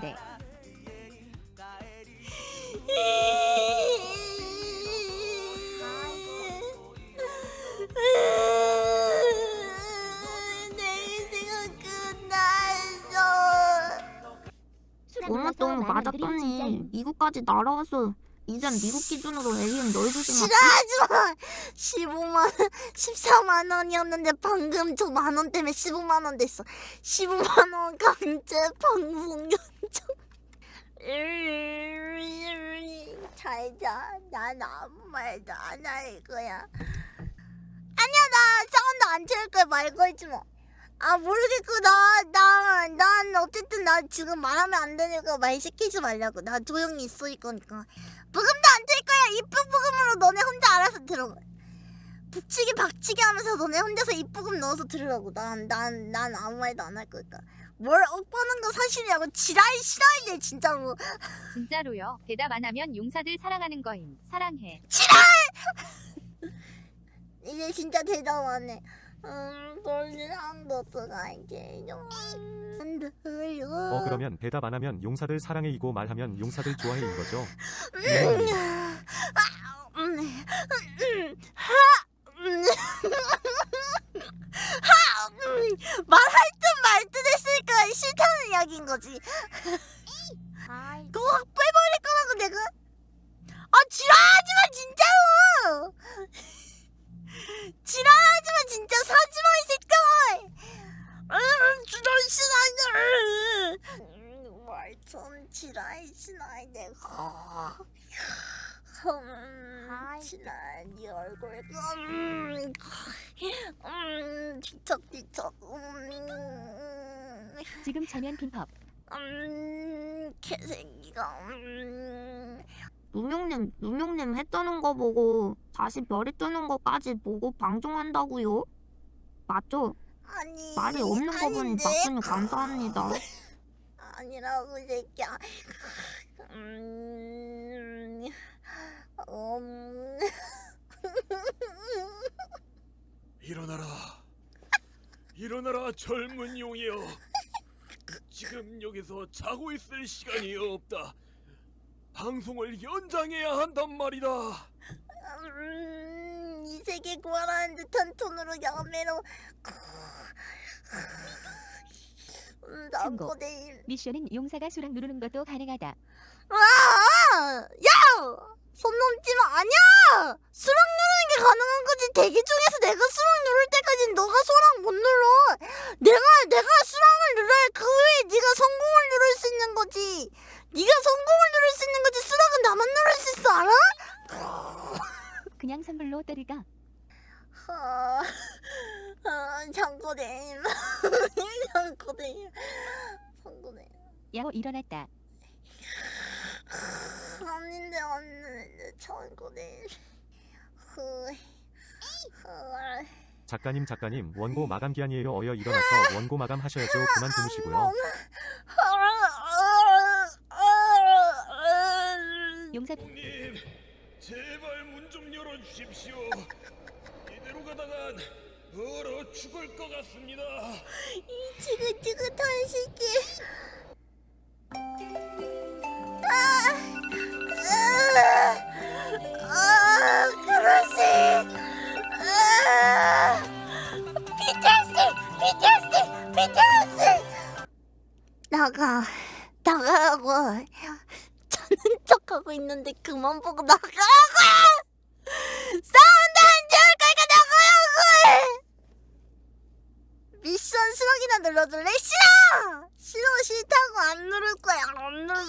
끝났어. 엄마 똥 맞았더니 미국까지 날아와서 이젠 미국 기준으로 에이엔 너희들만 싫어하지마. 15만 14만 원이었는데 방금 저 만 원 때문에 15만 원 됐어. 15만 원 강제 방송 연장 잘자. 난 아무 말도 안 할 거야. 아니야 나 사운드 안 채울 거야. 말 걸지 마 아 모르겠고 나나 난 어쨌든 나 지금 말하면 안 되니까 말 시키지 말라고. 나 조용히 있을 거니까. 부금도 안 될 거야. 이쁜 부금으로 너네 혼자 알아서 들어가. 북치기 박치기 하면서 너네 혼자서 입부금 넣어서 들으라고. 난 난 난 아무 말도 안 할 거니까. 뭘 억보는 거 사실이라고 지랄 싫어해 진짜로. 진짜로요. 대답 안 하면 용사들 사랑하는 거임. 사랑해. 이제 진짜 대답 안 해. 음, 너트가 이제 좀. 안 들려. 어 그러면 대답 안 하면 용사들 사랑해이고 말하면 용사들 좋아해인 거죠? 음, 아, 음, 음, 하, 음, 하, 음, 말할 듯 말 듯 했으니까 싫다는 이야기인 거지. 그거 확 빼버릴 거라고 내가. 아 지랄하지 마 진짜로. 지랄하지 마 진짜 사지 마 이 새끼야. 음, 지랄 신하냐. 말좀 지랄 내가. 음, 지랄 네 얼굴. 음, 음, 뒤척뒤척. 음. 지금 차면 빈팝. 음, 개새끼가, 음. 누명님 누명님 했다는 거 보고 다시 별이 뜨는 거까지 보고 방송한다고요? 맞죠? 아니. 말이 없는 거 보니? 박수님 감사합니다. 아니라고, 이 새끼야. 음, 음. 일어나라. 일어나라 젊은 용이여. 지금 여기서 자고 있을 시간이 없다. 방송을 연장해야 한단 말이다. 음, 이 세계 구하라는 듯한 톤으로 야매로. 음, 신고. 나코데일. 미션은 용사가 수락 누르는 것도 가능하다. 아, 야! 손 넘지 마. 아니야! 수락 누르는 게 가능한 거지. 대기 중에서 내가 수락 누를 때까지 너가 수락 못 눌러. 내가, 내가 수락을 눌러야 그 후에 네가 성공을 누를 수 있는 거지. 네가 성공을 누를 수 있는 거지. 수락은 나만 누를 수 있어, 알아? 그냥 선불로 때리가. 아, 아, 장고대임. 장고대임. 장고대임. 야호 일어났다. 아닌데, 아닌데, 장고대임. 흐, 흐. 작가님 작가님 원고 마감 기한이에요 어여 일어나서 원고 마감 하셔야죠 그만 주무시고요 용사 님, 제발 문 좀 열어 주십시오. 이대로 가다간 얼어 죽을 것 같습니다. 이 지긋지긋한 시기. 나가, 나가라고. 자는 척하고 있는데 그만 보고 나가라고. 사운드 안 좋을 거니까 나가라고. 미션 수락이나 눌러줄래? 싫어! 싫어 싫다고 안 누를 거야